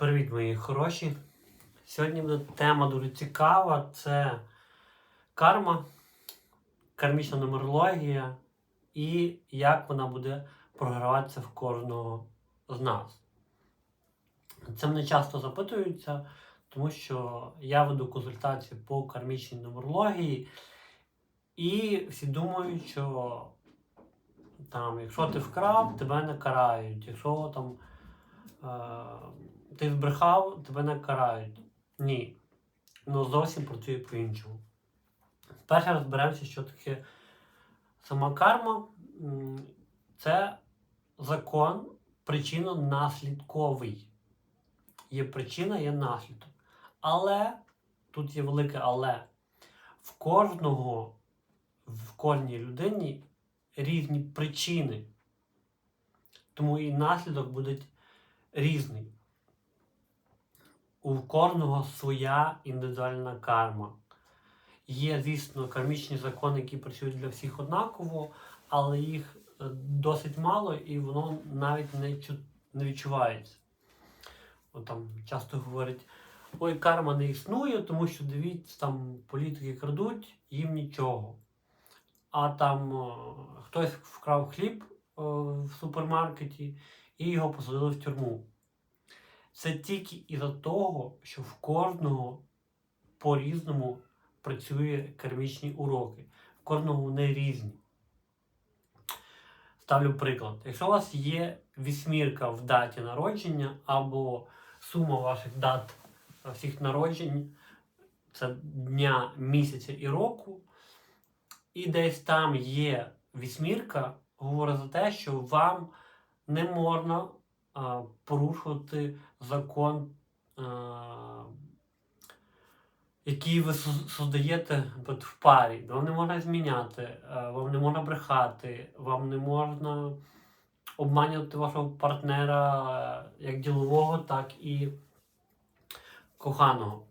Привіт, мої хороші. Сьогодні буде тема дуже цікава. Це карма, кармічна нумерологія і як вона буде програватися в кожного з нас. Це мене часто запитуються, тому що я веду консультації по кармічній нумерології, і всі думають, що там, якщо ти вкрав, тебе не карають. Якщо там е, ти збрехав, тебе не карають. Ні. Ну зовсім працює по-іншому. Перше розберемося, що таке сама карма. Це закон причинно-наслідковий. Є причина, є наслідок. Але, тут є велике але, в кожного, в кожній людині різні причини. Тому і наслідок буде різний. У кожного своя індивідуальна карма. Є, звісно, кармічні закони, які працюють для всіх однаково, але їх е, досить мало і воно навіть не, не відчувається. От там часто говорять, ой, карма не існує, тому що дивіться, там політики крадуть, їм нічого. А там е, хтось вкрав хліб е, в супермаркеті і його посадили в тюрму. Це тільки із-за того, що в кожного по-різному працює кармічні уроки. В кожного вони різні. Ставлю приклад. Якщо у вас є вісьмірка в даті народження або сума ваших дат е, всіх народжень, це дня, місяця і року, і десь там є вісьмірка, говорить за те, що вам не можна порушувати закон, який ви со- создаєте в парі. Вам не можна зміняти, вам не можна брехати, вам не можна обманювати вашого партнера як ділового, так і коханого.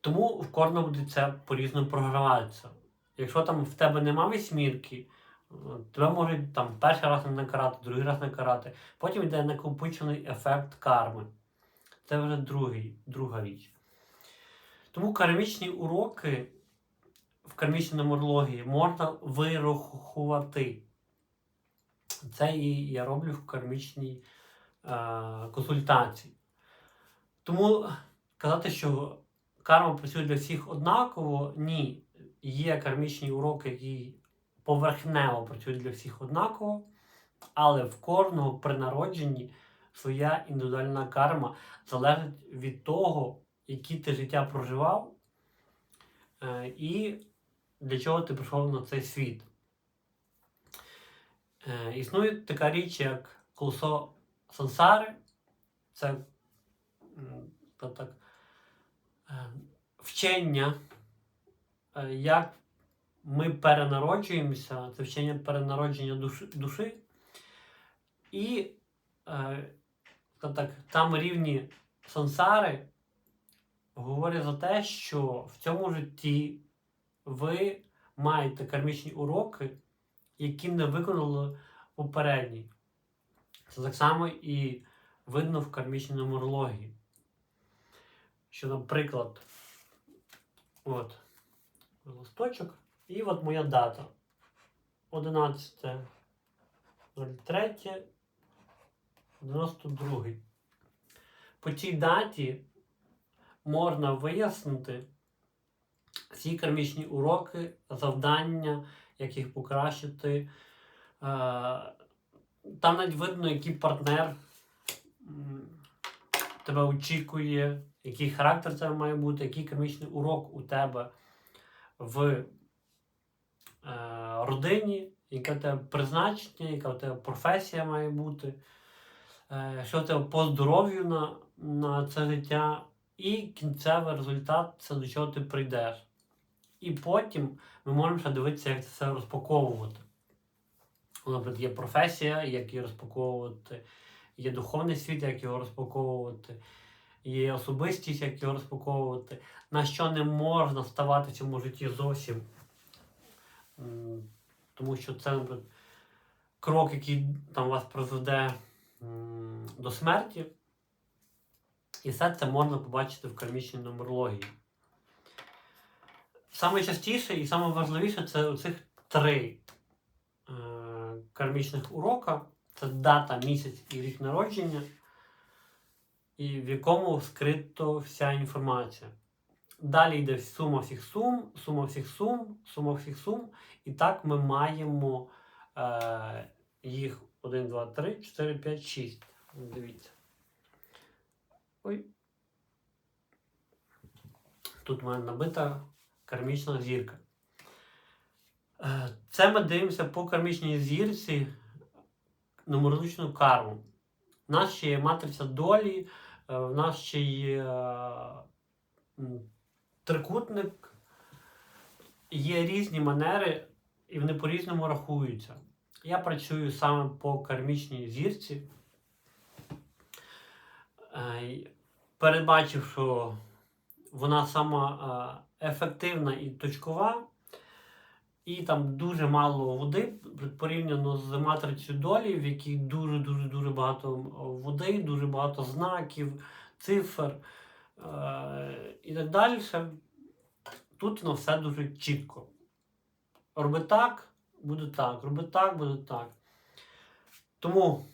Тому в кожного буде це по-різному програватися. Якщо там в тебе нема вісьмірки, тебе можуть там перший раз не накарати, другий раз накарати. Потім йде накопичений ефект карми. Це вже другий, друга річ. Тому кармічні уроки в кармічній нумерології можна вирахувати. Це і я роблю в кармічній е, консультації. Тому казати, що карма працює для всіх однаково, ні. Є кармічні уроки, які поверхнево працюють для всіх однаково, але в кожного при народженні своя індивідуальна карма залежить від того, які ти життя проживав е, і для чого ти прийшов на цей світ. Е, існує така річ, як колесо сансари. Це так, е, вчення, як ми перенароджуємося, це вчення перенародження душі. душі. І е, так, там рівні сансари говорять за те, що в цьому житті ви маєте кармічні уроки, які не виконали попередні. Це так само і видно в кармічній нумерології. Що, наприклад, от листочок, і от моя дата. 11.03. 92. По цій даті можна вияснити всі кармічні уроки, завдання, як їх покращити. Е, Там навіть видно, який партнер тебе очікує, який характер тебе має бути, який кармічний урок у тебе в родині, яке в тебе призначення, яка в тебе професія має бути, е, що в тебе по здоров'ю на, на це життя, і кінцевий результат це до чого ти прийдеш. І потім ми можемо ще дивитися, як це все розпаковувати. Наприклад, є професія, як її розпаковувати, є духовний світ, як його розпаковувати, є особистість, як його розпаковувати, на що не можна ставати в цьому житті зовсім. Тому що це, крок, який там вас призведе до смерті. І все це можна побачити в кармічній нумерології. Саме частіше і саме важливіше це оцих три е, кармічних урока. Це дата, місяць і рік народження, і в якому скрито вся інформація. Далі йде сума всіх сум, сума всіх сум, сума всіх сум. І так ми маємо е, їх 1, 2, 3, 4, 5, 6. Дивіться. Ой. Тут в мене набита кармічна зірка. Е, Це ми дивимося по кармічній зірці нумерологічну карму. У нас ще є матриця долі, е, в нас ще є е, трикутник, є різні манери, і вони по-різному рахуються. Я працюю саме по кармічній зірці. Е, Передбачив, що вона сама е, ефективна і точкова, і там дуже мало води порівняно з матрицею долі, в якій дуже-дуже дуже багато води, дуже багато знаків, цифр е, і так далі. Тут воно все дуже чітко. Роби так, буде так, роби так, буде так. Тому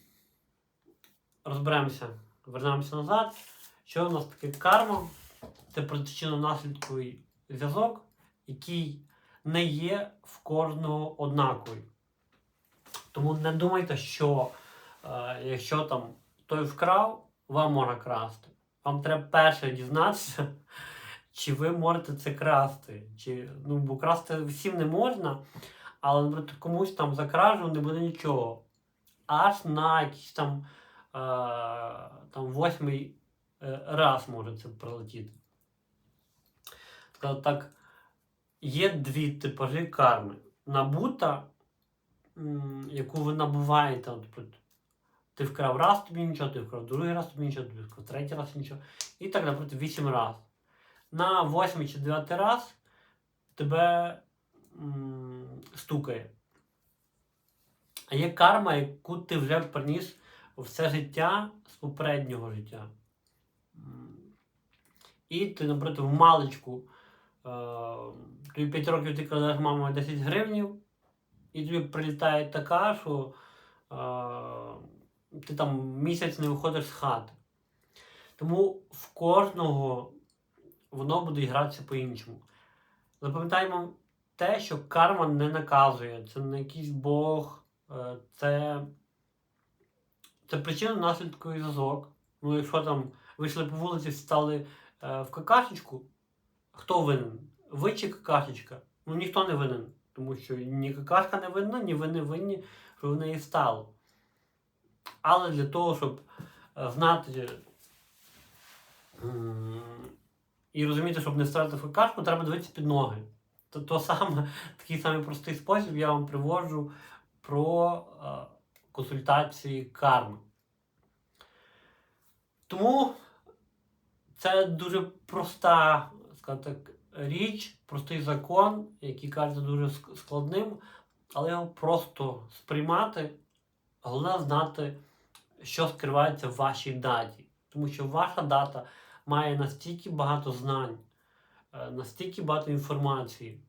розберемося, вернемося назад. Що у нас таке карма? Це причинно-наслідковий зв'язок, який не є в кожного однаковий. Тому не думайте, що е, якщо там той вкрав, вам можна красти. Вам треба перше дізнатися, чи ви можете це красти. Чи, ну, бо красти всім не можна, але наприклад, комусь там за кражу не буде нічого. Аж на якийсь там, е, там восьмий е, раз може це прилетіти. Скажу так, є дві типажі карми. Набута, яку ви набуваєте. наприклад, Ти вкрав раз тобі нічого, ти вкрав другий раз тобі нічого, ти вкрав третій раз нічого. І так, наприклад, вісім раз. На восьмий чи дев'ятий раз тебе м, стукає. А є карма, яку ти вже приніс все життя з попереднього життя. І ти, наприклад, в маличку, е, тобі 5 років ти кладеш мама 10 гривнів, і тобі прилітає така, що е, ти там місяць не виходиш з хати. Тому в кожного воно буде гратися по-іншому. Запам'ятаємо те, що карма не наказує, це не якийсь Бог, е, це, це причина наслідковий зв'язок. Ну, якщо там вийшли по вулиці, стали е, в какашечку, хто винен? Ви чи какашечка? Ну ніхто не винен. Тому що ні какашка не винна, ні ви не винні, що в неї стало. Але для того, щоб е, знати і розуміти, щоб не ставити в треба дивитися під ноги. То, то саме, такий самий простий спосіб я вам приводжу про е, консультації карми. Тому це дуже проста, так, річ, простий закон, який кажеться дуже складним, але його просто сприймати, головне знати, що скривається в вашій даті. Тому що ваша дата має настільки багато знань, е, настільки багато інформації.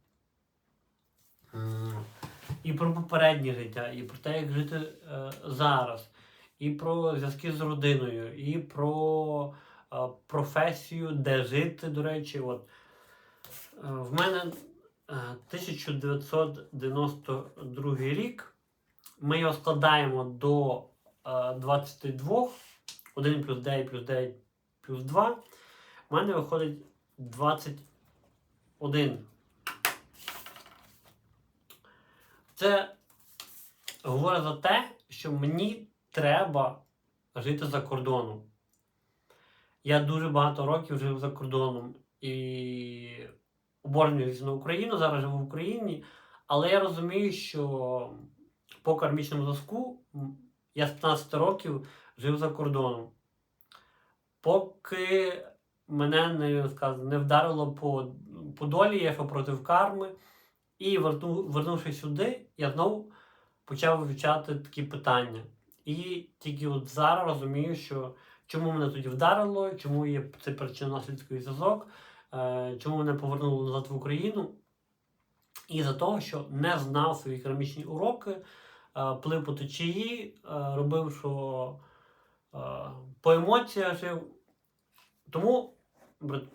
І про попереднє життя, і про те, як жити е, зараз, і про зв'язки з родиною, і про е, професію, де жити, до речі. От. В мене е, 1992 рік. Ми його складаємо до е, 22, 1 плюс 9 плюс 9 плюс 2. У мене виходить 21. Це говорить за те, що мені треба жити за кордоном. Я дуже багато років жив за кордоном і оборнююся на Україну, зараз живу в Україні, але я розумію, що по кармічному зв'язку я з 15 років жив за кордоном. Поки мене не, скажу, не вдарило по, по долі, я проти карми. І вернувшись сюди, я знову почав вивчати такі питання. І тільки от зараз розумію, що чому мене тоді вдарило, чому є цей причинно-наслідковий зв'язок, е, чому мене повернуло назад в Україну. І за того, що не знав свої керамічні уроки, плив по течії, е, робив, що е, по емоціях жив. Тому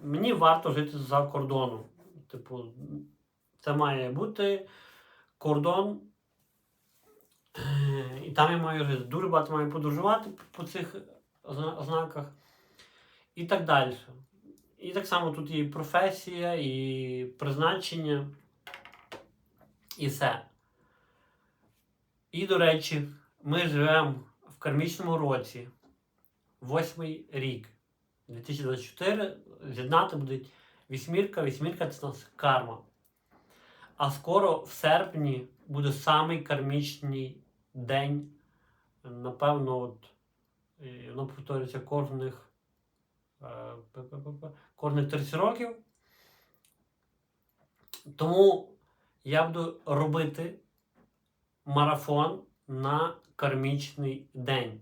мені варто жити за кордоном. Типу, це має бути кордон. Е, І там я маю жити. Дуже багато маю подорожувати по цих озна- ознаках. І так далі. І так само тут і професія, і призначення, і все. І, до речі, ми живемо в кармічному році, восьмий рік. 2024 з'єднати будуть вісьмірка, вісьмірка це у нас карма. А скоро в серпні буде самий кармічний день. Напевно, от, е, воно повторюється кожних, е, кожних 30 років. Тому я буду робити марафон на кармічний день,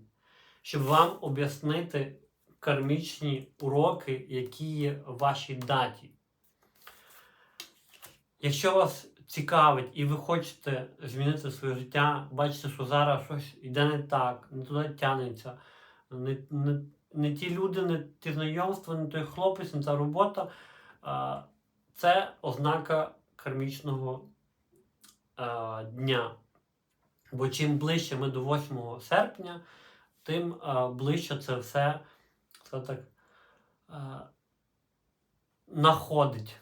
щоб вам об'яснити кармічні уроки, які є в вашій даті. Якщо вас цікавить і ви хочете змінити своє життя, бачите, що зараз щось йде не так, не туди тягнеться, не, не, не ті люди, не ті знайомства, не той хлопець, не та робота, це ознака кармічного дня. Бо чим ближче ми до 8 серпня, тим а, ближче це все це так а, находить.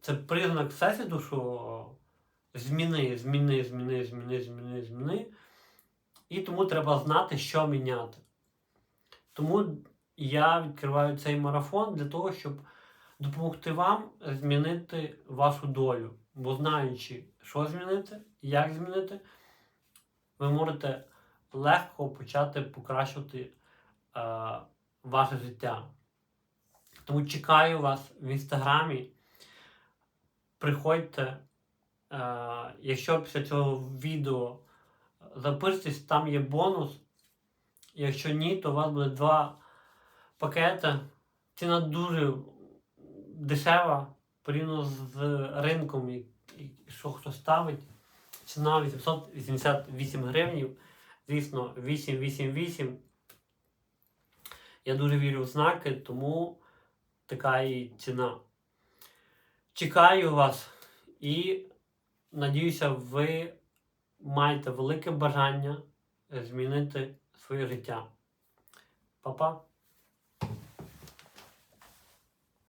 Це признак всесвіту, що зміни, зміни, зміни, зміни, зміни, зміни. І тому треба знати, що міняти. Тому я відкриваю цей марафон для того, щоб допомогти вам змінити вашу долю. Бо знаючи, що змінити, як змінити, ви можете легко почати покращувати е, ваше життя. Тому чекаю вас в інстаграмі. Приходьте. Е, якщо після цього відео запишитесь, там є бонус. Якщо ні, то у вас буде два пакети. Ціна дуже дешева порівняно з ринком, і, що хто ставить. Ціна 888 гривень. Звісно, 888. Я дуже вірю в знаки, тому така і ціна. Чекаю вас і надіюся, ви маєте велике бажання змінити своє життя. Па-па!